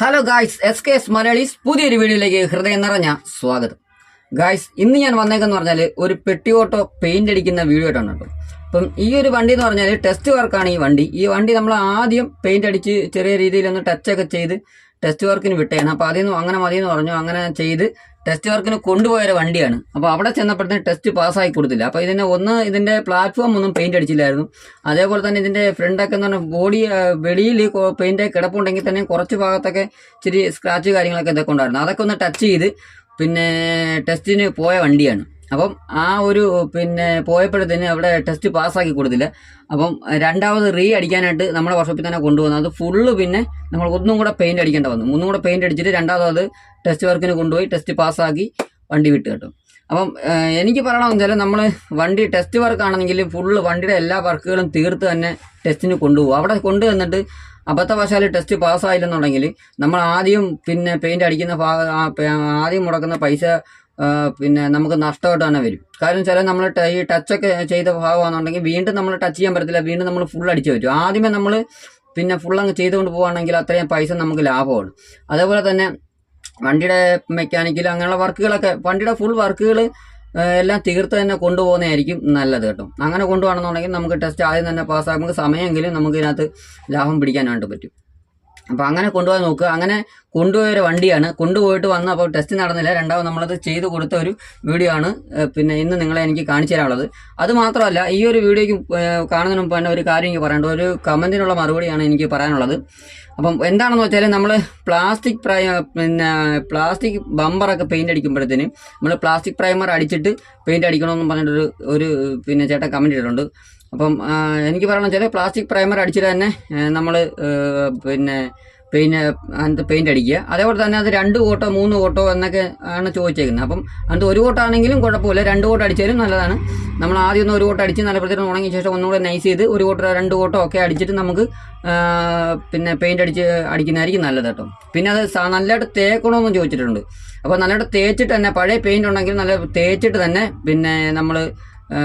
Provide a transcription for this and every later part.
Hello guys S K S Malayalees പുതിയൊരു വീഡിയോയിലേക്ക് ഹൃദയം നിറഞ്ഞ സ്വാഗതം. ഗായ്സ് ഇന്ന് ഞാൻ വന്നേക്കെന്ന് പറഞ്ഞാൽ ഒരു പെട്ടി ഓട്ടോ പെയിന്റ് അടിക്കുന്ന വീഡിയോ ആയിട്ടാണ് കേട്ടോ. അപ്പം ഈ ഒരു വണ്ടി എന്ന് പറഞ്ഞാൽ ടെസ്റ്റ് വർക്കാണ് ഈ വണ്ടി. ഈ വണ്ടി നമ്മൾ ആദ്യം പെയിന്റ് അടിച്ച് ചെറിയ രീതിയിൽ ഒന്ന് ടച്ചൊക്കെ ചെയ്ത് ടെസ്റ്റ് വർക്കിന് വിട്ടേണം. അപ്പോൾ അതിൽ നിന്ന് അങ്ങനെ മതി എന്ന് പറഞ്ഞു. അങ്ങനെ ചെയ്ത് ടെസ്റ്റ് വർക്കിന് കൊണ്ടുപോയൊരു വണ്ടിയാണ്. അപ്പോൾ അവിടെ ചെന്നപ്പോഴത്തേന് ടെസ്റ്റ് പാസ്സായി കൊടുത്തില്ല. അപ്പോൾ ഇതിനെ ഒന്ന് ഇതിന്റെ പ്ലാറ്റ്ഫോം ഒന്നും പെയിന്റ് അടിച്ചില്ലായിരുന്നു. അതേപോലെ തന്നെ ഇതിന്റെ ഫ്രണ്ടൊക്കെ എന്ന് പറഞ്ഞാൽ ബോഡി വെളിയിൽ പെയിന്റ് കിടപ്പുണ്ടെങ്കിൽ തന്നെ കുറച്ച് ഭാഗത്തൊക്കെ ഇച്ചിരി സ്ക്രാച്ച് കാര്യങ്ങളൊക്കെ ഇതൊക്കെ ഉണ്ടായിരുന്നു. അതൊക്കെ ഒന്ന് ടച്ച് ചെയ്ത് പിന്നെ ടെസ്റ്റിന് പോയ വണ്ടിയാണ്. അപ്പം ആ ഒരു പിന്നെ പോയപ്പോഴത്തേന് അവിടെ ടെസ്റ്റ് പാസ്സാക്കി കൊടുത്തില്ല. അപ്പം രണ്ടാമത് റീ അടിക്കാനായിട്ട് നമ്മുടെ വർഷോപ്പിൽ തന്നെ കൊണ്ടുവന്നു. അത് ഫുള്ള് പിന്നെ നമ്മൾ ഒന്നും കൂടെ പെയിന്റ് അടിക്കേണ്ട വന്നു. ഒന്നും കൂടെ പെയിന്റ് അടിച്ചിട്ട് രണ്ടാമത് ടെസ്റ്റ് വർക്കിന് കൊണ്ടുപോയി ടെസ്റ്റ് പാസ്സാക്കി വണ്ടി വിട്ട് കേട്ടോ. അപ്പം എനിക്ക് പറയണമെന്ന് വെച്ചാൽ നമ്മൾ വണ്ടി ടെസ്റ്റ് വർക്ക് ആണെങ്കിൽ ഫുള്ള് വണ്ടിയുടെ എല്ലാ വർക്കുകളും തീർത്ത് തന്നെ ടെസ്റ്റിന് കൊണ്ടുപോകും. അവിടെ കൊണ്ടു കൊണ്ടുവന്നിട്ട് അബദ്ധവശാൽ ടെസ്റ്റ് പാസ്സായില്ലെന്നുണ്ടെങ്കിൽ നമ്മൾ ആദ്യം പിന്നെ പെയിന്റ് അടിക്കുന്ന ഭാഗം ആദ്യം മുടക്കുന്ന പൈസ പിന്നെ നമുക്ക് നഷ്ടമായിട്ട് തന്നെ വരും കാരണം ചില നമ്മൾ ഈ ടച്ചൊക്കെ ചെയ്ത ഭാഗമാണെന്നുണ്ടെങ്കിൽ വീണ്ടും നമ്മൾ ടച്ച് ചെയ്യാൻ പറ്റത്തില്ല. വീണ്ടും നമ്മൾ ഫുൾ അടിച്ചു പറ്റും. ആദ്യമേ നമ്മൾ പിന്നെ ഫുൾ അങ്ങ് ചെയ്തുകൊണ്ട് പോവുകയാണെങ്കിൽ അത്രയും പൈസ നമുക്ക് ലാഭമാണ്. അതേപോലെ തന്നെ വണ്ടിയുടെ മെക്കാനിക്കൽ അങ്ങനെയുള്ള വർക്കുകളൊക്കെ വണ്ടിയുടെ ഫുൾ വർക്കുകൾ എല്ലാം തീർത്ത് തന്നെ കൊണ്ടുപോകുന്നതായിരിക്കും നല്ലത് കേട്ടോ. അങ്ങനെ കൊണ്ടുപോകണമെന്നുണ്ടെങ്കിൽ നമുക്ക് ടെസ്റ്റ് ആദ്യം തന്നെ പാസ്സാകുമ്പോൾ സമയമെങ്കിലും നമുക്ക് ഇതിനകത്ത് ലാഭം പിടിക്കാനായിട്ട് പറ്റും. അപ്പോൾ അങ്ങനെ കൊണ്ടുപോകാൻ നോക്കുക. അങ്ങനെ കൊണ്ടുപോയ ഒരു വണ്ടിയാണ്. കൊണ്ടുപോയിട്ട് വന്ന് അപ്പോൾ ടെസ്റ്റ് നടന്നില്ല. രണ്ടാമത് നമ്മളത് ചെയ്ത് കൊടുത്ത ഒരു വീഡിയോ ആണ്. പിന്നെ ഇന്ന് നിങ്ങളെ എനിക്ക് കാണിച്ചു തരാനുള്ളത്. അത് മാത്രമല്ല ഈ ഒരു വീഡിയോയ്ക്ക് കാണുന്നതിന് മുമ്പ് തന്നെ ഒരു കാര്യം എനിക്ക് പറയേണ്ട ഒരു കമന്റിനുള്ള മറുപടിയാണ് എനിക്ക് പറയാനുള്ളത്. അപ്പം എന്താണെന്ന് വെച്ചാൽ നമ്മൾ പ്ലാസ്റ്റിക് പ്രൈ പിന്നെ പ്ലാസ്റ്റിക് ബമ്പറൊക്കെ പെയിന്റ് അടിക്കുമ്പോഴത്തേന് നമ്മൾ പ്ലാസ്റ്റിക് പ്രൈമർ അടിച്ചിട്ട് പെയിന്റ് അടിക്കണമെന്ന് പറഞ്ഞിട്ടൊരു ഒരു പിന്നെ ചേട്ടൻ കമന്റ് ഇട്ടിട്ടുണ്ട്. അപ്പം എനിക്ക് പറയണമെന്ന് വെച്ചാൽ പ്ലാസ്റ്റിക് പ്രൈമർ അടിച്ചിട്ട് തന്നെ നമ്മൾ പിന്നെ പിന്നെ അതിനകത്ത് പെയിന്റ് അടിക്കുക. അതേപോലെ തന്നെ അത് രണ്ട് കോട്ടോ മൂന്ന് കോട്ടോ എന്നൊക്കെ ആണ് ചോദിച്ചേക്കുന്നത്. അപ്പം അത് ഒരു കോട്ടോ ആണെങ്കിലും കുഴപ്പമില്ല. രണ്ട് കോട്ടോ അടിച്ചാലും നല്ലതാണ്. നമ്മൾ ആദ്യം ഒന്ന് ഒരു കോട്ടോ അടിച്ച് നല്ല പ്രത്യേകം ഉണങ്ങിയ ശേഷം ഒന്നുകൂടെ നൈസ് ചെയ്ത് ഒരു കോട്ടോ രണ്ട് കോട്ടോ ഒക്കെ അടിച്ചിട്ട് നമുക്ക് പിന്നെ പെയിന്റ് അടിച്ച് അടിക്കുന്നതായിരിക്കും നല്ലത് കേട്ടോ. പിന്നെ അത് നല്ലതായിട്ട് തേക്കണമെന്ന് ചോദിച്ചിട്ടുണ്ട്. അപ്പോൾ നല്ലതായിട്ട് തേച്ചിട്ട് തന്നെ പഴയ പെയിന്റ് ഉണ്ടെങ്കിൽ നല്ല തേച്ചിട്ട് തന്നെ പിന്നെ നമ്മൾ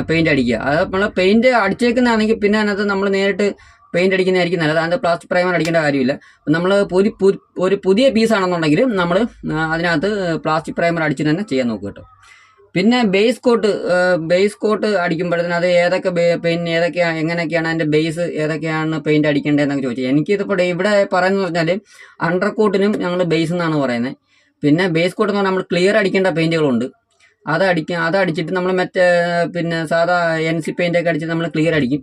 പെയിന്റ് അടിക്കുക. അത് നമ്മൾ പെയിന്റ് അടിച്ചേക്കുന്നതാണെങ്കിൽ പിന്നെ അതിനകത്ത് നമ്മൾ നേരിട്ട് പെയിന്റ് അടിക്കുന്നതായിരിക്കും നല്ലത്. അതിന്റെ പ്ലാസ്റ്റിക് പ്രൈമർ അടിക്കേണ്ട കാര്യമില്ല. നമ്മൾ ഒരു ഒരു പുതിയ പീസ് ആണെന്നുണ്ടെങ്കിൽ നമ്മൾ അതിനകത്ത് പ്ലാസ്റ്റിക് പ്രൈമർ അടിച്ച് തന്നെ ചെയ്യാൻ നോക്കുക കേട്ടോ. പിന്നെ ബേസ് കോട്ട് ബേസ് കോട്ട് അടിക്കുമ്പോഴത്തേന് അത് ഏതൊക്കെ പെയിൻ ഏതൊക്കെയാണ് എങ്ങനെയൊക്കെയാണ് അതിന്റെ ബേസ് ഏതൊക്കെയാണ് പെയിന്റ് അടിക്കേണ്ടതെന്നൊക്കെ ചോദിച്ചത് എനിക്കിതിപ്പോൾ ഇവിടെ പറയുന്നത് പറഞ്ഞാൽ അണ്ടർ കോട്ടിനും ഞങ്ങൾ ബേസ് എന്നാണ് പറയുന്നത് പിന്നെ ബേസ് കോട്ട് എന്ന് പറഞ്ഞാൽ നമ്മൾ ക്ലിയർ അടിക്കേണ്ട പെയിന്റുകളുണ്ട് അത് അടിക്കുക അത് അടിച്ചിട്ട് നമ്മൾ മറ്റേ പിന്നെ സാധാ എൻ സി പെയിന്റ് ഒക്കെ അടിച്ച് നമ്മൾ ക്ലിയർ അടിക്കും.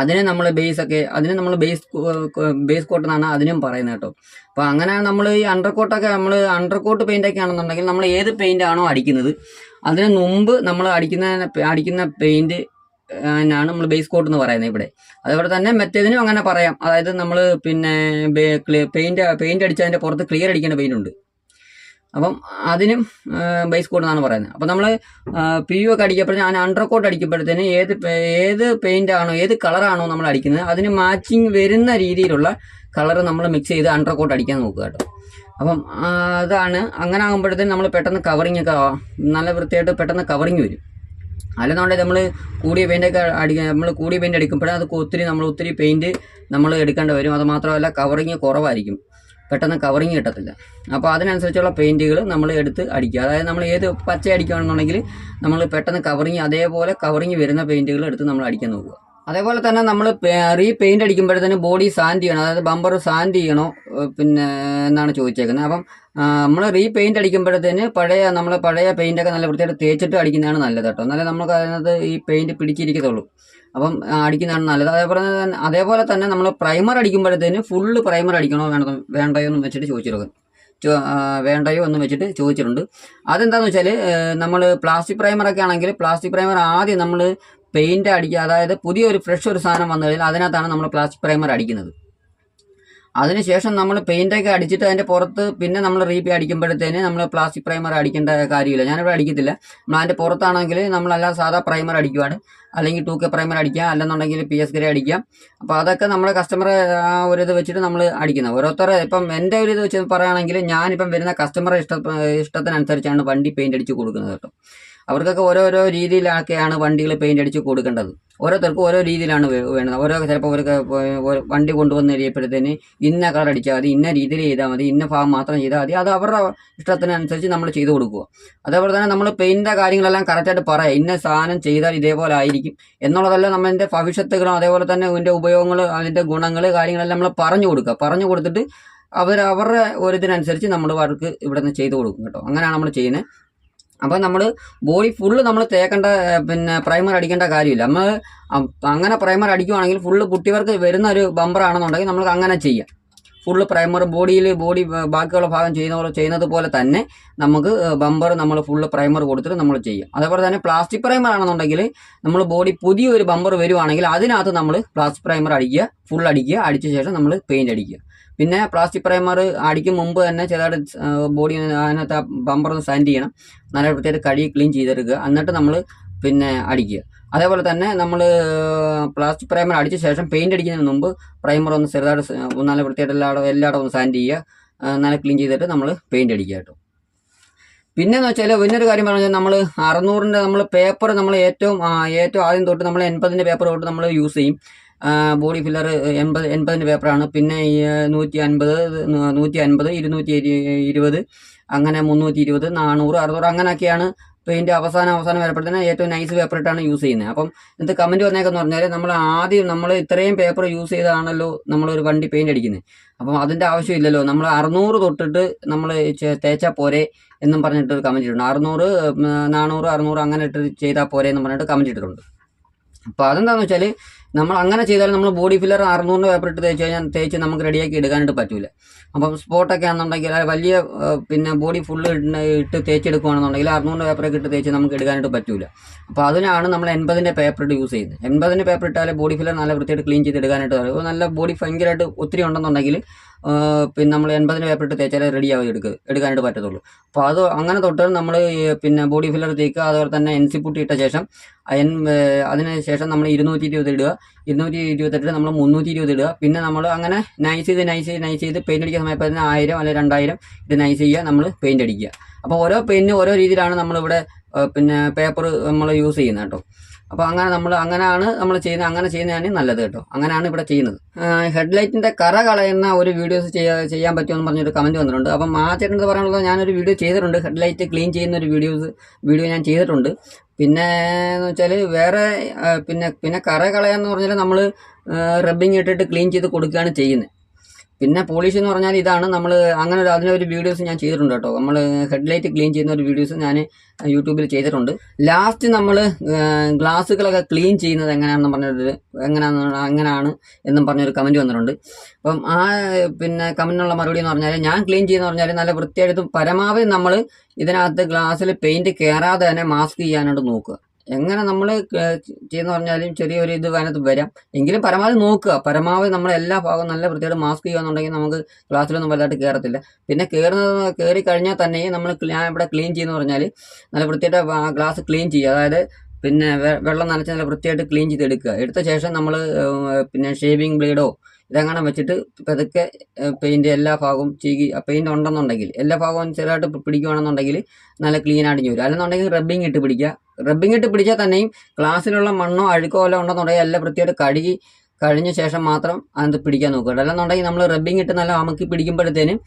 അതിനെ നമ്മൾ ബേസ് ഒക്കെ അതിന് നമ്മൾ ബേസ് ബേസ് കോട്ട് എന്നാണ് അതിനും പറയുന്നത് കേട്ടോ. അപ്പോൾ അങ്ങനെ നമ്മൾ ഈ അണ്ടർ കോട്ടൊക്കെ നമ്മൾ അണ്ടർ കോട്ട് പെയിന്റ് ഒക്കെ ആണെന്നുണ്ടെങ്കിൽ നമ്മൾ ഏത് പെയിന്റ് ആണോ അടിക്കുന്നത് അതിന് മുമ്പ് നമ്മൾ അടിക്കുന്ന അടിക്കുന്ന പെയിന്റ് ആണ് നമ്മൾ ബേസ് കോട്ട് എന്ന് പറയുന്നത് ഇവിടെ. അതേപോലെ തന്നെ മറ്റേതിനും അങ്ങനെ പറയാം. അതായത് നമ്മൾ പിന്നെ പെയിന്റ് പെയിന്റ് അടിച്ചതിന്റെ പുറത്ത് ക്ലിയർ അടിക്കേണ്ട പെയിന്റ് ഉണ്ട്. അപ്പം അതിനും ബേസ് കോഡ് എന്നാണ് പറയുന്നത്. അപ്പം നമ്മൾ പി യു ഒക്കെ അടിക്കപ്പോൾ ഞാൻ അണ്ടർ കോട്ട് അടിക്കുമ്പോഴത്തേന് ഏത് ഏത് പെയിന്റ് ആണോ ഏത് കളറാണോ നമ്മൾ അടിക്കുന്നത് അതിന് മാച്ചിങ് വരുന്ന രീതിയിലുള്ള കളർ നമ്മൾ മിക്സ് ചെയ്ത് അണ്ടർ കോട്ട് അടിക്കാൻ നോക്കുക കേട്ടോ. അപ്പം അതാണ്. അങ്ങനെ ആകുമ്പോഴത്തേന് നമ്മൾ പെട്ടെന്ന് കവറിങ് ഒക്കെ. നല്ല വൃത്തിയായിട്ട് പെട്ടെന്ന് കവറിങ് വരും. അല്ലെന്നുണ്ടെങ്കിൽ നമ്മൾ കൂടിയ പെയിന്റ് ഒക്കെ അടിക്കുക നമ്മൾ കൂടിയ പെയിന്റ് അടിക്കുമ്പോഴേ അത് ഒത്തിരി നമ്മൾ ഒത്തിരി പെയിന്റ് നമ്മൾ എടുക്കേണ്ടി വരും. അത് മാത്രമല്ല കവറിങ് കുറവായിരിക്കും. പെട്ടെന്ന് കവറിങ് കിട്ടത്തില്ല. അപ്പോൾ അതിനനുസരിച്ചുള്ള പെയിന്റുകൾ നമ്മൾ എടുത്ത് അടിക്കുക. അതായത് നമ്മൾ ഏത് പച്ച അടിക്കുകയാണെന്നുണ്ടെങ്കിൽ നമ്മൾ പെട്ടെന്ന് കവറിങ് അതേപോലെ കവറിങ് വരുന്ന പെയിന്റുകൾ എടുത്ത് നമ്മൾ അടിക്കാൻ നോക്കുക. അതേപോലെ തന്നെ നമ്മൾ റീ പെയിന്റ് അടിക്കുമ്പോഴത്തേന് ബോഡി സാൻഡ് ചെയ്യണം. അതായത് ബമ്പർ സാൻഡ് ചെയ്യണോ പിന്നെ എന്നാണ് ചോദിച്ചേക്കുന്നത്. അപ്പം നമ്മൾ റീ പെയിന്റ് അടിക്കുമ്പോഴത്തേന് പഴയ നമ്മൾ പഴയ പെയിന്റൊക്കെ നല്ല വൃത്തിയായിട്ട് തേച്ചിട്ട് അടിക്കുന്നതാണ് നല്ലത് കേട്ടോ. എന്നാലേ നമുക്ക് അതിനകത്ത് ഈ പെയിന്റ് പിടിച്ചിരിക്കത്തുള്ളൂ. അപ്പം അടിക്കുന്നതാണ് നല്ലത്. അതേപോലെ തന്നെ അതേപോലെ തന്നെ നമ്മൾ പ്രൈമർ അടിക്കുമ്പോഴത്തേന് ഫുള്ള് പ്രൈമർ അടിക്കണോ വേണോ വേണ്ടയോ എന്ന് വെച്ചിട്ട് ചോദിച്ചിരുന്നു ചോ- വേണ്ടയോ എന്ന് വെച്ചിട്ട് ചോദിച്ചിട്ടുണ്ട്. അതെന്താന്ന് വെച്ചാൽ നമ്മൾ പ്ലാസ്റ്റിക് പ്രൈമറൊക്കെ ആണെങ്കിൽ പ്ലാസ്റ്റിക് പ്രൈമർ ആദ്യം നമ്മൾ പെയിന്റ് അടിക്കുക അതായത് പുതിയൊരു ഫ്രഷ് ഒരു സാധനം വന്നു കഴിഞ്ഞാൽ അതിനകത്താണ് നമ്മൾ പ്ലാസ്റ്റിക് പ്രൈമർ അടിക്കുന്നത്. അതിനുശേഷം നമ്മൾ പെയിന്റൊക്കെ അടിച്ചിട്ട് അതിന്റെ പുറത്ത് പിന്നെ നമ്മൾ റീപി അടിക്കുമ്പോഴത്തേന് നമ്മൾ പ്ലാസ്റ്റിക് പ്രൈമർ അടിക്കേണ്ട കാര്യമില്ല. ഞാനിവിടെ അടിക്കത്തില്ല. നമ്മൾ അതിന്റെ പുറത്താണെങ്കിൽ നമ്മളല്ല സാധാ പ്രൈമർ അടിക്കുവാണ്. അല്ലെങ്കിൽ ടു കെ പ്രൈമർ അടിക്കാം. അല്ലെന്നുണ്ടെങ്കിൽ പി എസ് ഗ്രേ അടിക്കാം. അപ്പോൾ അതൊക്കെ നമ്മുടെ കസ്റ്റമർ ആ ഒരു ഇത് വെച്ചിട്ട് നമ്മൾ അടിക്കുന്നത്. ഓരോരുത്തരെ ഇപ്പം എന്റെ ഒരു ഇത് വെച്ച് പറയുകയാണെങ്കിൽ ഞാനിപ്പം വരുന്ന കസ്റ്റമറെ ഇഷ്ട ഇഷ്ടത്തിനനുസരിച്ചാണ് വണ്ടി പെയിന്റ് അടിച്ച് കൊടുക്കുന്നത് കേട്ടോ. അവർക്കൊക്കെ ഓരോരോ രീതിയിലൊക്കെയാണ് വണ്ടികൾ പെയിന്റ് അടിച്ച് കൊടുക്കേണ്ടത്. ഓരോരുത്തർക്കും ഓരോ രീതിയിലാണ് വേണ്ടത്. ഓരോ ചിലപ്പോൾ അവർക്ക് വണ്ടി കൊണ്ടുവന്ന് കഴിയുമ്പോഴത്തേന് ഇന്ന കളർ അടിച്ചാൽ മതി ഇന്ന രീതിയിൽ ചെയ്താൽ മതി ഇന്ന ഭാഗം മാത്രം ചെയ്താൽ മതി. അത് അവരുടെ ഇഷ്ടത്തിനനുസരിച്ച് നമ്മൾ ചെയ്തു കൊടുക്കുക. അതേപോലെ തന്നെ നമ്മൾ പെയിന്റെ കാര്യങ്ങളെല്ലാം കറക്റ്റായിട്ട് പറയാം. ഇന്ന സാധനം ചെയ്താൽ ഇതേപോലെ ആയിരിക്കും എന്നുള്ളതെല്ലാം നമ്മളിന്റെ ഭവിഷ്യത്തുകളും അതേപോലെ തന്നെ ഇതിന്റെ ഉപയോഗങ്ങൾ അതിന്റെ ഗുണങ്ങൾ കാര്യങ്ങളെല്ലാം നമ്മൾ പറഞ്ഞു കൊടുക്കുക. പറഞ്ഞു കൊടുത്തിട്ട് അവർ അവരുടെ ഒരു ഇതിനനുസരിച്ച് നമ്മൾ വർക്ക് ഇവിടെ നിന്ന് ചെയ്തു കൊടുക്കും കേട്ടോ. അങ്ങനെയാണ് നമ്മൾ ചെയ്യുന്നത്. അപ്പോൾ നമ്മൾ ബോഡി ഫുള്ള് നമ്മൾ തേക്കേണ്ട പിന്നെ പ്രൈമർ അടിക്കേണ്ട കാര്യമില്ല. നമ്മൾ അങ്ങനെ പ്രൈമർ അടിക്കുവാണെങ്കിൽ ഫുള്ള് കുട്ടികൾക്ക് വരുന്ന ഒരു ബമ്പർ ആണെന്നുണ്ടെങ്കിൽ നമുക്ക് അങ്ങനെ ചെയ്യാം. ഫുള്ള് പ്രൈമർ ബോഡിയിൽ ബോഡി ബാക്കിയുള്ള ഭാഗം ചെയ്യുന്ന പോലെ ചെയ്യുന്നത് പോലെ തന്നെ നമുക്ക് ബമ്പർ നമ്മൾ ഫുള്ള് പ്രൈമർ കൊടുത്തിട്ട് നമ്മൾ ചെയ്യാം. അതേപോലെ തന്നെ പ്ലാസ്റ്റിക് പ്രൈമർ ആണെന്നുണ്ടെങ്കിൽ നമ്മൾ ബോഡി പുതിയൊരു ബമ്പർ വരുവാണെങ്കിൽ അതിനകത്ത് നമ്മൾ പ്ലാസ്റ്റിക് പ്രൈമർ അടിക്കുക ഫുൾ അടിക്കുക അടിച്ച ശേഷം നമ്മൾ പെയിന്റ് അടിക്കുക. പിന്നെ പ്ലാസ്റ്റിക് പ്രൈമർ അടിക്കും മുമ്പ് തന്നെ ചെറുതായിട്ട് ബോഡി അതിനകത്ത് ബമ്പർ ഒന്ന് സാൻഡ് ചെയ്യണം. നല്ല വൃത്തിയായിട്ട് കഴുകി ക്ലീൻ ചെയ്തെടുക്കുക. എന്നിട്ട് നമ്മൾ പിന്നെ അടിക്കുക. അതേപോലെ തന്നെ നമ്മൾ പ്ലാസ്റ്റിക് പ്രൈമർ അടിച്ച ശേഷം പെയിന്റ് അടിക്കുന്നതിന് മുമ്പ് പ്രൈമർ ഒന്ന് ചെറുതായിട്ട് നല്ല വൃത്തിയായിട്ട് എല്ലായിടം ഒന്ന് സാൻഡ് ചെയ്യുക. നല്ല ക്ലീൻ ചെയ്തിട്ട് നമ്മൾ പെയിന്റ് അടിക്കുക കേട്ടോ. പിന്നെന്ന് വെച്ചാൽ പിന്നൊരു കാര്യം പറഞ്ഞാൽ നമ്മൾ അറുന്നൂറിന്റെ നമ്മൾ പേപ്പർ നമ്മൾ ഏറ്റവും ഏറ്റവും ആദ്യം തൊട്ട് നമ്മൾ എൺപതിന്റെ പേപ്പർ തൊട്ട് നമ്മൾ യൂസ് ചെയ്യും. ബോഡി ഫില്ലർ എൺപത് എൺപതിന്റെ പേപ്പറാണ്. പിന്നെ നൂറ്റി അൻപത് നൂറ്റി അൻപത് ഇരുന്നൂറ്റി ഇരു- ഇരുപത് അങ്ങനെ മുന്നൂറ്റി ഇരുപത് നാനൂറ് അറുന്നൂറ് അങ്ങനെയൊക്കെയാണ് പെയിന്റ് അവസാനം അവസാനം വരപ്പെടുന്ന ഏറ്റവും നൈസ് പേപ്പർ ഇട്ടാണ് യൂസ് ചെയ്യുന്നത്. അപ്പം എന്ത് കമന്റ് വന്നേക്കെന്ന് പറഞ്ഞാൽ നമ്മൾ ആദ്യം നമ്മൾ ഇത്രയും പേപ്പർ യൂസ് ചെയ്താണല്ലോ നമ്മളൊരു വണ്ടി പെയിന്റ് അടിക്കുന്നത്. അപ്പം ആവശ്യം ആവശ്യമില്ലല്ലോ. നമ്മൾ അറുന്നൂറ് തൊട്ടിട്ട് നമ്മൾ തേച്ചാൽ പോരെ എന്നും പറഞ്ഞിട്ട് ഒരു കമന്റ് ഇട്ടിട്ടുണ്ട്. അറുന്നൂറ് നാനൂറ് അറുന്നൂറ് അങ്ങനെ ഇട്ട് ചെയ്താൽ പോരെ എന്നും പറഞ്ഞിട്ട് കമന്റ് ഇട്ടിട്ടുണ്ട്. അപ്പോൾ അതെന്താണെന്ന് വെച്ചാൽ നമ്മൾ അങ്ങനെ ചെയ്താൽ നമ്മൾ ബോഡി ഫില്ലർ അറുന്നൂറിന്റെ പേപ്പർ ഇട്ട് തേച്ച് കഴിഞ്ഞാൽ തേച്ച് നമുക്ക് റെഡിയാക്കി എടുക്കാനായിട്ട് പറ്റൂല. അപ്പം സ്പോട്ടൊക്കെ ആണെന്നുണ്ടെങ്കിൽ വലിയ പിന്നെ ബോഡി ഫുള്ള് ഇട്ട് തേച്ചെടുക്കുകയാണെന്നുണ്ടെങ്കിൽ അറുന്നൂറിന്റെ പേപ്പറൊക്കെ ഇട്ട് തേച്ച് നമുക്ക് എടുക്കാനായിട്ട് പറ്റൂല. അപ്പോൾ അതിനാണ് നമ്മൾ എൺപതിന്റെ പേപ്പർ ഇട്ട് യൂസ് ചെയ്യുന്നത്. എൺപതിന്റെ പേപ്പർ ഇട്ടാൽ ബോഡി ഫില്ലർ നല്ല വൃത്തിയായിട്ട് ക്ലീൻ ചെയ്ത് എടുക്കാനായിട്ട് നല്ല ബോഡി ഭയങ്കരമായിട്ട് ഒത്തിരി ഉണ്ടെന്നുണ്ടെങ്കിൽ പിന്നെ നമ്മൾ എൺപതിന് പേപ്പർ ഇട്ട് തേച്ചാലേ റെഡി ആവും എടുക്കുക എടുക്കാനായിട്ട് പറ്റത്തുള്ളൂ. അപ്പോൾ അത് അങ്ങനെ തൊട്ട് നമ്മൾ പിന്നെ ബോഡി ഫില്ലർ തേക്കുക അതുപോലെ തന്നെ എൻ സി പുട്ടി ഇട്ട ശേഷം എൻ അതിന് ശേഷം നമ്മൾ ഇരുന്നൂറ്റി ഇരുപത് ഇടുക. ഇരുന്നൂറ്റി ഇരുപത്തെട്ട് നമ്മൾ മുന്നൂറ്റി ഇരുപത് ഇടുക. പിന്നെ നമ്മൾ അങ്ങനെ നൈസ് ചെയ്ത് നൈസ് ചെയ്ത് നൈസ് ചെയ്ത് പെയിന്റ് അടിക്കുന്ന സമയത്ത് തന്നെ ആയിരം അല്ലെങ്കിൽ രണ്ടായിരം ഇത് നൈസ് ചെയ്യുക നമ്മൾ പെയിന്റ് അടിക്കുക. അപ്പോൾ ഓരോ പെയിന്റിനും ഓരോ രീതിയിലാണ് നമ്മളിവിടെ പിന്നെ പേപ്പർ നമ്മൾ യൂസ് ചെയ്യുന്നത് കേട്ടോ. അപ്പോൾ അങ്ങനെ നമ്മൾ അങ്ങനെയാണ് നമ്മൾ ചെയ്യുന്നത് അങ്ങനെ ചെയ്യുന്നതാണ് നല്ലത് കേട്ടോ. അങ്ങനെയാണ് ഇവിടെ ചെയ്യുന്നത്. ഹെഡ്ലൈറ്റിന്റെ കറ കളയുന്ന ഒരു വീഡിയോസ് ചെയ്യാൻ പറ്റുമെന്ന് പറഞ്ഞൊരു കമന്റ് വന്നിട്ടുണ്ട്. അപ്പം ആ ചേട്ടന്റെ പറയാനുള്ളത് ഞാനൊരു വീഡിയോ ചെയ്തിട്ടുണ്ട്. ഹെഡ്ലൈറ്റ് ക്ലീൻ ചെയ്യുന്ന ഒരു വീഡിയോസ് വീഡിയോ ഞാൻ ചെയ്തിട്ടുണ്ട്. പിന്നെ എന്ന് വെച്ചാൽ വേറെ പിന്നെ പിന്നെ കറ കളയാന്ന് പറഞ്ഞാൽ നമ്മൾ റബ്ബിങ് ഇട്ടിട്ട് ക്ലീൻ ചെയ്ത് കൊടുക്കുകയാണ് ചെയ്യുന്നത്. പിന്നെ പോളിഷ് എന്ന് പറഞ്ഞാൽ ഇതാണ്. നമ്മൾ അങ്ങനെ ഒരു അതിനൊരു വീഡിയോസ് ഞാൻ ചെയ്തിട്ടുണ്ട് കേട്ടോ. നമ്മൾ ഹെഡ്ലൈറ്റ് ക്ലീൻ ചെയ്യുന്ന ഒരു വീഡിയോസ് ഞാൻ യൂട്യൂബിൽ ചെയ്തിട്ടുണ്ട്. ലാസ്റ്റ് നമ്മൾ ഗ്ലാസ്സുകളൊക്കെ ക്ലീൻ ചെയ്യുന്നത് എങ്ങനെയാണെന്ന് പറഞ്ഞൊരു എങ്ങനെയാണെന്ന് എങ്ങനെയാണ് എന്നും പറഞ്ഞൊരു കമന്റ് വന്നിട്ടുണ്ട്. അപ്പം ആ പിന്നെ കമന്റിനുള്ള മറുപടി എന്ന് പറഞ്ഞാൽ ഞാൻ ക്ലീൻ ചെയ്യുന്ന പറഞ്ഞാൽ നല്ല വൃത്തിയായിട്ട് പരമാവധി നമ്മൾ ഇതിനകത്ത് ഗ്ലാസ്സിൽ പെയിന്റ് കയറാതെ തന്നെ മാസ്ക് ചെയ്യാനായിട്ട് നോക്കുക. എങ്ങനെ നമ്മൾ ചെയ്യുന്ന പറഞ്ഞാലും ചെറിയൊരു ഇത് അതിനകത്ത് വരാം. എങ്കിലും പരമാവധി നോക്കുക. പരമാവധി നമ്മൾ എല്ലാ ഭാഗവും നല്ല വൃത്തിയായിട്ട് മാസ്ക് ചെയ്യുകയെന്നുണ്ടെങ്കിൽ നമുക്ക് ക്ലാസ്സിലൊന്നും വലുതായിട്ട് കയറത്തില്ല പിന്നെ കയറുന്നത് കയറി കഴിഞ്ഞാൽ തന്നെ നമ്മൾ ഞാൻ ഇവിടെ ക്ലീൻ ചെയ്യുന്ന പറഞ്ഞാൽ നല്ല വൃത്തിയായിട്ട് ഗ്ലാസ് ക്ലീൻ ചെയ്യുക. അതായത് പിന്നെ വെള്ളം നനച്ച് നല്ല വൃത്തിയായിട്ട് ക്ലീൻ ചെയ്ത് എടുക്കുക എടുത്ത ശേഷം നമ്മൾ പിന്നെ ഷേവിങ് ബ്ലേഡോ ഇതങ്ങനെ വെച്ചിട്ട് പതുക്കെ പെയിന്റ് എല്ലാ ഭാഗവും ചീകി പെയിന്റ് ഉണ്ടെന്നുണ്ടെങ്കിൽ എല്ലാ ഭാഗവും ചെറുതായിട്ട് പിടിക്കുകയാണെന്നുണ്ടെങ്കിൽ നല്ല ക്ലീൻ ആയിട്ട് വരും. അല്ലെന്നുണ്ടെങ്കിൽ റബ്ബിങ് ഇട്ട് പിടിക്കുക. റബ്ബിങ് ഇട്ട് പിടിച്ചാൽ തന്നെയും ഗ്ലാസ്സിലുള്ള മണ്ണോ അഴുക്കോ എല്ലാം ഉണ്ടെന്നുണ്ടെങ്കിൽ എല്ലാം വൃത്തിയായിട്ട് കഴുകി കഴിഞ്ഞ ശേഷം മാത്രം അത് പിടിക്കാൻ നോക്കുക അല്ലെന്നുണ്ടെങ്കിൽ നമ്മൾ റബ്ബിങ് ഇട്ട് നല്ല അമുക്കി പിടിക്കുമ്പോഴത്തേനും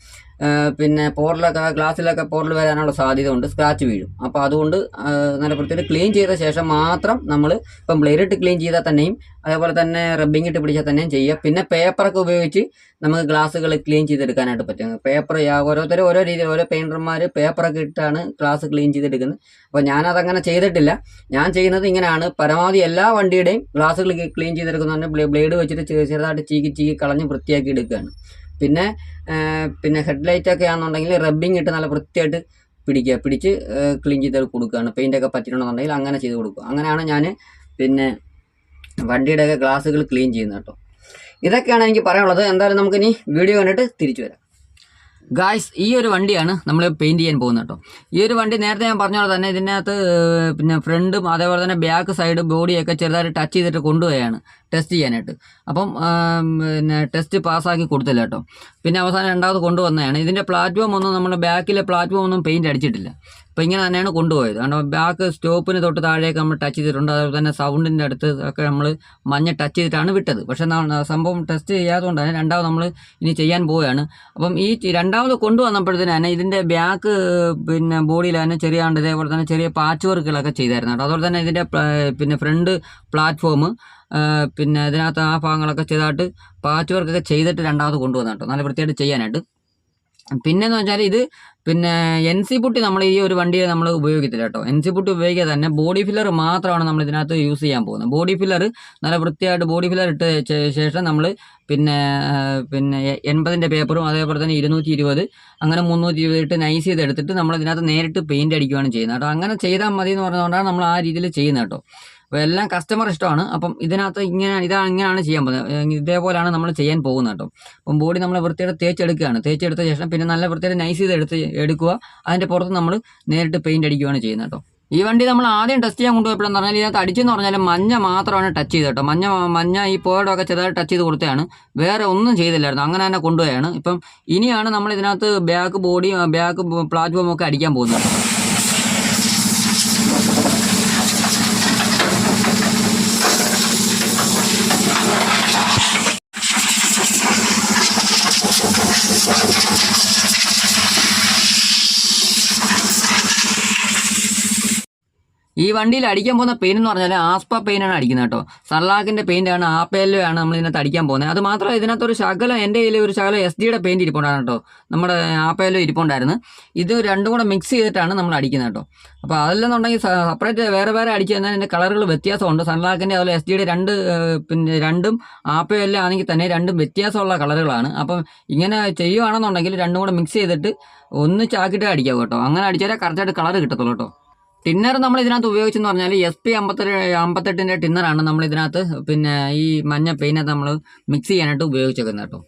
പിന്നെ പോറിലൊക്കെ ഗ്ലാസ്സിലൊക്കെ പോറിൽ വരാനുള്ള സാധ്യത ഉണ്ട് സ്ക്രാച്ച് വീഴും. അപ്പോൾ അതുകൊണ്ട് നല്ല വൃത്തിയായിട്ട് ക്ലീൻ ചെയ്ത ശേഷം മാത്രം നമ്മൾ ഇപ്പം ബ്ലേഡ് ഇട്ട് ക്ലീൻ ചെയ്താൽ തന്നെയും അതേപോലെ തന്നെ റബ്ബിംഗ് ഇട്ട് പിടിച്ചാൽ തന്നെയും ചെയ്യുക പിന്നെ പേപ്പറൊക്കെ ഉപയോഗിച്ച് നമുക്ക് ഗ്ലാസ്സുകൾ ക്ലീൻ ചെയ്തെടുക്കാനായിട്ട് പറ്റും. പേപ്പർ ഓരോരുത്തരും ഓരോ രീതിയിൽ ഓരോ പെയിന്റർമാർ പേപ്പറൊക്കെ ഇട്ടാണ് ഗ്ലാസ് ക്ലീൻ ചെയ്തെടുക്കുന്നത്. അപ്പോൾ ഞാനതങ്ങനെ ചെയ്തിട്ടില്ല. ഞാൻ ചെയ്യുന്നത് ഇങ്ങനെയാണ്. പരമാവധി എല്ലാ വണ്ടിയുടെയും ഗ്ലാസ്സുകൾ ക്ലീൻ ചെയ്തെടുക്കുന്നതുകൊണ്ട് ബ്ലേഡ് വെച്ചിട്ട് ചെറുതായിട്ട് ചീക്കി ചീക്കി കളഞ്ഞ് വൃത്തിയാക്കി എടുക്കുകയാണ്. പിന്നെ പിന്നെ ഹെഡ് ലൈറ്റ് ഒക്കെ ആണെന്നുണ്ടെങ്കിൽ റബ്ബിങ് ഇട്ട് നല്ല വൃത്തിയായിട്ട് പിടിക്കുക. പിടിച്ച് ക്ലീൻ ചെയ്ത് കൊടുക്കുകയാണ്. പെയിന്റൊക്കെ പറ്റിയിട്ടുണ്ടെന്നുണ്ടെങ്കിൽ അങ്ങനെ ചെയ്ത് കൊടുക്കുക. അങ്ങനെയാണ് ഞാൻ പിന്നെ വണ്ടിയുടെയൊക്കെ ഗ്ലാസ്സുകൾ ക്ലീൻ ചെയ്യുന്നത് കേട്ടോ. ഇതൊക്കെയാണ് എനിക്ക് പറയാനുള്ളത്. എന്തായാലും നമുക്കിനി വീഡിയോ കണ്ടിട്ട് തിരിച്ചു വരാം. ഗായ്സ് ഈ ഒരു വണ്ടിയാണ് നമ്മൾ പെയിന്റ് ചെയ്യാൻ പോകുന്നത് കേട്ടോ. ഈ ഒരു വണ്ടി നേരത്തെ ഞാൻ പറഞ്ഞ പോലെ തന്നെ ഇതിനകത്ത് പിന്നെ ഫ്രണ്ടും അതേപോലെ തന്നെ ബാക്ക് സൈഡ് ബോഡിയൊക്കെ ചെറുതായിട്ട് ടച്ച് ചെയ്തിട്ട് കൊണ്ടുപോയാണ് ടെസ്റ്റ് ചെയ്യാനായിട്ട്. അപ്പം പിന്നെ ടെസ്റ്റ് പാസ്സാക്കി കൊടുത്തില്ല കേട്ടോ. പിന്നെ അവസാനം രണ്ടാമത് കൊണ്ടുവന്നതാണ്. ഇതിന്റെ പ്ലാറ്റ്ഫോം ഒന്നും നമ്മുടെ ബാക്കിലെ പ്ലാറ്റ്ഫോം ഒന്നും പെയിന്റ് അടിച്ചിട്ടില്ല. അപ്പോൾ ഇങ്ങനെ തന്നെയാണ് കൊണ്ടുപോയത്. കാരണം ബാക്ക് സ്റ്റോപ്പിന് തൊട്ട് താഴേക്ക് നമ്മൾ ടച്ച് ചെയ്തിട്ടുണ്ട്. അതുപോലെ തന്നെ സൗണ്ടിന്റെ അടുത്ത് ഒക്കെ നമ്മൾ മഞ്ഞ ടച്ച് ചെയ്തിട്ടാണ് വിട്ടത്. പക്ഷേ സംഭവം ടെസ്റ്റ് ചെയ്യാത്തതുകൊണ്ടാണ് രണ്ടാമത് നമ്മൾ ഇനി ചെയ്യാൻ പോവുകയാണ്. അപ്പം ഈ രണ്ടാമത് കൊണ്ടുവന്നപ്പോഴത്തേന് തന്നെ ഇതിന്റെ ബാക്ക് പിന്നെ ബോഡിയിൽ തന്നെ ചെറിയ ഇതേപോലെ തന്നെ ചെറിയ പാച്ച് വർക്കുകളൊക്കെ ചെയ്തായിരുന്നു കേട്ടോ. അതുപോലെ തന്നെ ഇതിന്റെ പിന്നെ ഫ്രണ്ട് പ്ലാറ്റ്ഫോം പിന്നെ ഇതിനകത്ത് ആ ഭാഗങ്ങളൊക്കെ ചെയ്തായിട്ട് പാച്ച് വർക്കൊക്കെ ചെയ്തിട്ട് രണ്ടാമത് കൊണ്ടുവന്നു കേട്ടോ. നല്ല വൃത്തിയായിട്ട് ചെയ്യാനായിട്ട്. പിന്നെന്ന് വെച്ചാൽ ഇത് പിന്നെ എൻ സി പുട്ടി നമ്മൾ ഈ ഒരു വണ്ടിയിൽ നമ്മൾ ഉപയോഗിക്കത്തില്ല കേട്ടോ. എൻ സി പുട്ടി ഉപയോഗിക്കുക തന്നെ ബോഡി ഫില്ലർ മാത്രമാണ് നമ്മൾ ഇതിനകത്ത് യൂസ് ചെയ്യാൻ പോകുന്നത്. ബോഡി ഫില്ലർ നല്ല വൃത്തിയായിട്ട് ബോഡി ഫില്ലർ ഇട്ട് ശേഷം നമ്മൾ പിന്നെ പിന്നെ എൺപതിന്റെ പേപ്പറും അതേപോലെ തന്നെ ഇരുന്നൂറ്റി ഇരുപത് അങ്ങനെ മുന്നൂറ്റി ഇരുപത് ഇട്ട് നൈസ് ചെയ്ത് എടുത്തിട്ട് നമ്മൾ ഇതിനകത്ത് നേരിട്ട് പെയിന്റ് അടിക്കുകയാണ് ചെയ്യുന്നത് കേട്ടോ. അങ്ങനെ ചെയ്താൽ മതി എന്ന് പറഞ്ഞുകൊണ്ടാണ് നമ്മൾ ആ രീതിയിൽ ചെയ്യുന്നത് കേട്ടോ. അപ്പോൾ എല്ലാം കസ്റ്റമർ ഇഷ്ടമാണ്. അപ്പം ഇതിനകത്ത് ഇങ്ങനെ ഇതാണ് ഇങ്ങനെയാണ് ചെയ്യാൻ പോകുന്നത്. ഇതേപോലെയാണ് നമ്മൾ ചെയ്യാൻ പോകുന്നത് കേട്ടോ. അപ്പം ബോഡി നമ്മൾ വൃത്തിയായിട്ട് തേച്ചെടുക്കുകയാണ്. തേച്ചെടുത്ത ശേഷം പിന്നെ നല്ല വൃത്തിയായിട്ട് നൈസ് ചെയ്ത് എടുത്ത് എടുക്കുക. അതിന്റെ പുറത്ത് നമ്മൾ നേരിട്ട് പെയിന്റ് അടിക്കുകയാണ് ചെയ്യുന്നത് കേട്ടോ. ഈ വണ്ടി നമ്മൾ ആദ്യം ടെസ്റ്റ് ചെയ്യാൻ കൊണ്ടുപോയപ്പോഴെന്ന് പറഞ്ഞാൽ ഇതിനകത്ത് അടിച്ചെന്ന് പറഞ്ഞാൽ മഞ്ഞ മാത്രമാണ് ടച്ച് ചെയ്തത് കേട്ടോ. മഞ്ഞ മഞ്ഞ ഈ പോയടൊക്കെ ചെറുതായി ടച്ച് ചെയ്ത് കൊടുത്തതാണ്. വേറെ ഒന്നും ചെയ്തില്ലായിരുന്നു. അങ്ങനെ തന്നെ കൊണ്ടുപോയാണ്. ഇപ്പം ഇനിയാണ് നമ്മൾ ഇതിനകത്ത് ബാക്ക് ബോഡി ബാക്ക് പ്ലാറ്റ്ഫോം ഒക്കെ അടിക്കാൻ പോകുന്നത് ഈ വണ്ടിയിൽ അടിക്കാൻ പോകുന്ന പെയിൻ എന്ന് പറഞ്ഞാൽ ആസ്പ പെയിനാണ് അടിക്കുന്നത് കേട്ടോ. സൺലാക്കിന്റെ പെയിന്റാണ് ആപ്പയിലോ ആണ് നമ്മൾ ഇതിനകത്ത് അടിക്കാൻ പോകുന്നത്. അത് മാത്രമല്ല ഇതിനകത്ത് ഒരു ശകലം എന്റെ കയ്യിൽ ഒരു ശകലം എസ് ഡിയുടെ പെയിന്റ് ഇരിപ്പുണ്ടാണ് കേട്ടോ. നമ്മുടെ ആപ്പേലോ ഇരിപ്പുണ്ടായിരുന്നു. ഇത് രണ്ടും കൂടെ മിക്സ് ചെയ്തിട്ടാണ് നമ്മൾ അടിക്കുന്നത് കേട്ടോ. അപ്പോൾ അതല്ലെന്നുണ്ടെങ്കിൽ സെപ്പറേറ്റ് വേറെ വേറെ അടിച്ചു കഴിഞ്ഞാൽ എന്റെ കളറുകൾ വ്യത്യാസമുണ്ട്. സൺലാക്കിന്റെ അതുപോലെ എസ് ഡിയുടെ രണ്ട് പിന്നെ രണ്ടും ആപ്പയിലും ആണെങ്കിൽ തന്നെ രണ്ടും വ്യത്യാസമുള്ള കളറുകളാണ് അപ്പം ഇങ്ങനെ ചെയ്യുവാണെന്നുണ്ടെങ്കിൽ രണ്ടും കൂടെ മിക്സ് ചെയ്തിട്ട് ഒന്ന് ഒന്നിച്ചാക്കിയിട്ട് അടിക്കാം കേട്ടോ. അങ്ങനെ അടിച്ചാലേ കറക്റ്റായിട്ട് കളർ കിട്ടത്തുള്ളൂ കേട്ടോ. ടിന്നർ നമ്മൾ ഇതിനകത്ത് ഉപയോഗിച്ചെന്ന് പറഞ്ഞാൽ എസ് പി അമ്പത്തെട്ട് അമ്പത്തെട്ടിന്റെ ടിന്നറാണ് നമ്മൾ ഇതിനകത്ത് പിന്നെ ഈ മഞ്ഞ പെയിനകത്ത് നമ്മൾ മിക്സ് ചെയ്യാനായിട്ട് ഉപയോഗിച്ചേക്കുന്നത് കേട്ടോ.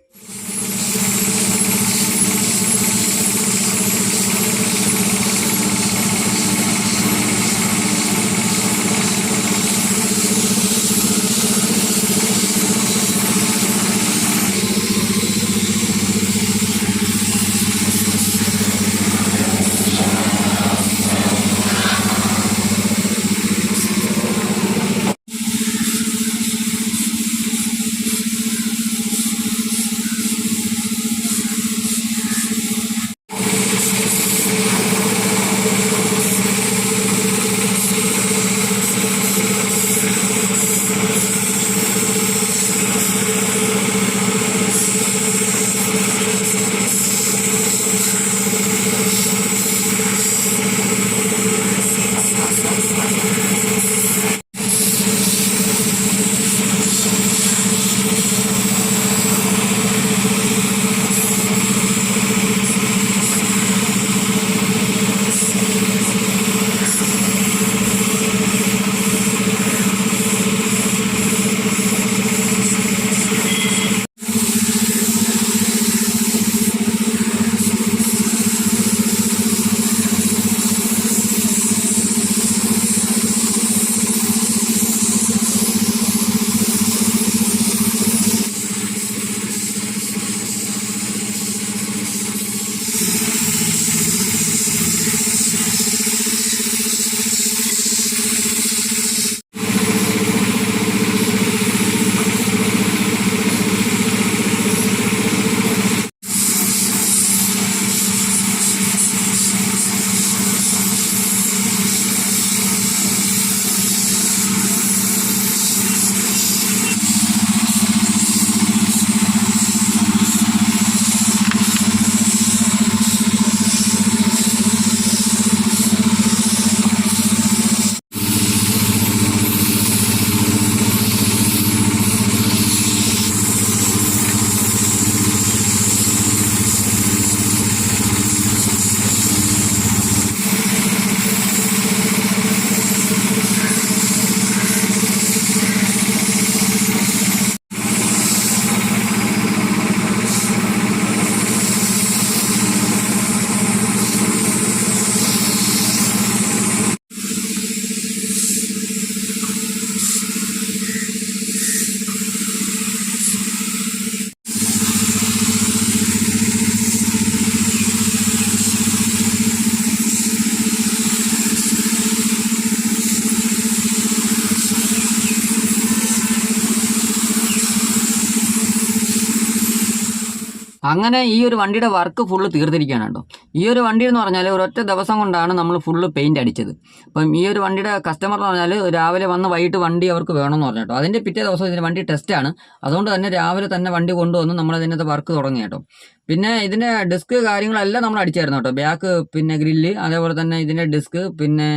അങ്ങനെ ഈ ഒരു വണ്ടിയുടെ വർക്ക് ഫുള്ള് തീർത്തിരിക്കുകയാണ് കേട്ടോ ഈ ഒരു വണ്ടി എന്ന് പറഞ്ഞാൽ ഒരൊറ്റ ദിവസം കൊണ്ടാണ് നമ്മൾ ഫുള്ള് പെയിന്റ് അടിച്ചത്. അപ്പം ഈ ഒരു വണ്ടിയുടെ കസ്റ്റമർ എന്ന് പറഞ്ഞാൽ രാവിലെ വന്ന് വൈകിട്ട് വണ്ടി അവർക്ക് വേണമെന്ന് പറഞ്ഞു കേട്ടോ അതിന്റെ പിറ്റേ ദിവസം ഇതിന്റെ വണ്ടി ടെസ്റ്റാണ് അതുകൊണ്ട് തന്നെ രാവിലെ തന്നെ വണ്ടി കൊണ്ടുവന്ന് നമ്മൾ അതിനകത്ത് വർക്ക് തുടങ്ങി കേട്ടോ പിന്നെ ഇതിന്റെ ഡിസ്ക് കാര്യങ്ങളെല്ലാം നമ്മൾ അടിച്ചായിരുന്നു കേട്ടോ. ബാക്ക് പിന്നെ ഗ്രില്ല് അതേപോലെ തന്നെ ഇതിന്റെ ഡിസ്ക് പിന്നെ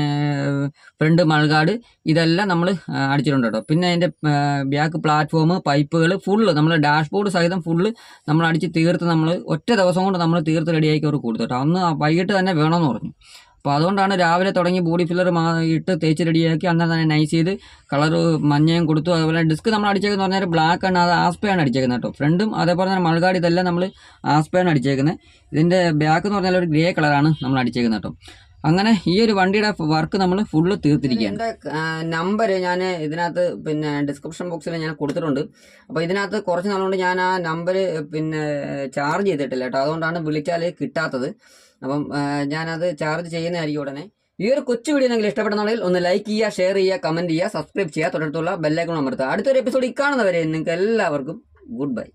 ഫ്രണ്ട് മൾഗാർഡ് ഇതെല്ലാം നമ്മൾ അടിച്ചിട്ടുണ്ട് കേട്ടോ. പിന്നെ അതിന്റെ ബാക്ക് പ്ലാറ്റ്ഫോം പൈപ്പുകൾ ഫുള്ള് നമ്മൾ ഡാഷ്ബോർഡ് സഹിതം ഫുള്ള് നമ്മൾ അടിച്ച് തീർത്ത് നമ്മൾ ഒറ്റ ദിവസം കൊണ്ട് നമ്മൾ തീർത്ത് റെഡിയാക്കി അവർ കൊടുത്തു കേട്ടോ. അന്ന് വൈകിട്ട് തന്നെ വേണമെന്ന് പറഞ്ഞു. അപ്പോൾ അതുകൊണ്ടാണ് രാവിലെ തുടങ്ങി ബോഡി ഫില്ലർ ഇട്ട് തേച്ച് റെഡിയാക്കി അന്നേരം തന്നെ നൈസ് ചെയ്ത് കളർ മഞ്ഞയും കൊടുത്തു. അതുപോലെ ഡിസ്ക് നമ്മൾ അടിച്ചേക്കുന്ന പറഞ്ഞാൽ ബ്ലാക്ക് ആണ് അത് ആസ്പയാണ് അടിച്ചേക്കുന്നത് കേട്ടോ. ഫ്രണ്ടും അതേപോലെ തന്നെ മൾഗാടി ഇതെല്ലാം നമ്മൾ ആസ്പയാണ് അടിച്ചേക്കുന്നത്. ഇതിന്റെ ബാക്ക് എന്ന് പറഞ്ഞാൽ ഒരു ഗ്രേ കളറാണ് നമ്മൾ അടിച്ചേക്കുന്നത് കേട്ടോ. അങ്ങനെ ഈ ഒരു വണ്ടിയുടെ വർക്ക് നമ്മൾ ഫുള്ള് തീർത്തിരിക്കുകയാണ്. നമ്പർ ഞാൻ ഇതിനകത്ത് പിന്നെ ഡിസ്ക്രിപ്ഷൻ ബോക്സിൽ ഞാൻ കൊടുത്തിട്ടുണ്ട്. അപ്പോൾ ഇതിനകത്ത് കുറച്ച് നാളുകൊണ്ട് ഞാൻ ആ നമ്പർ പിന്നെ ചാർജ് ചെയ്തിട്ടില്ല കേട്ടോ. അതുകൊണ്ടാണ് വിളിച്ചാൽ കിട്ടാത്തത്. അപ്പം ഞാനത് ചാർജ് ചെയ്യുന്നതായിരിക്കും ഉടനെ. ഈ ഒരു കൊച്ചു വീഡിയോ നിങ്ങൾ ഇഷ്ടപ്പെടുന്നുണ്ടെങ്കിൽ ഒന്ന് ലൈക്ക് ചെയ്യുക ഷെയർ ചെയ്യുക കമന്റ് ചെയ്യുക സബ്സ്ക്രൈബ് ചെയ്യുക. തുടർത്തുള്ള ബെല്ലൈക്കൺ അമർത്തുക. അടുത്തൊരു എപ്പിസോഡ് ഇക്കാണുന്നവരെ നിങ്ങൾക്ക് എല്ലാവർക്കും ഗുഡ് ബൈ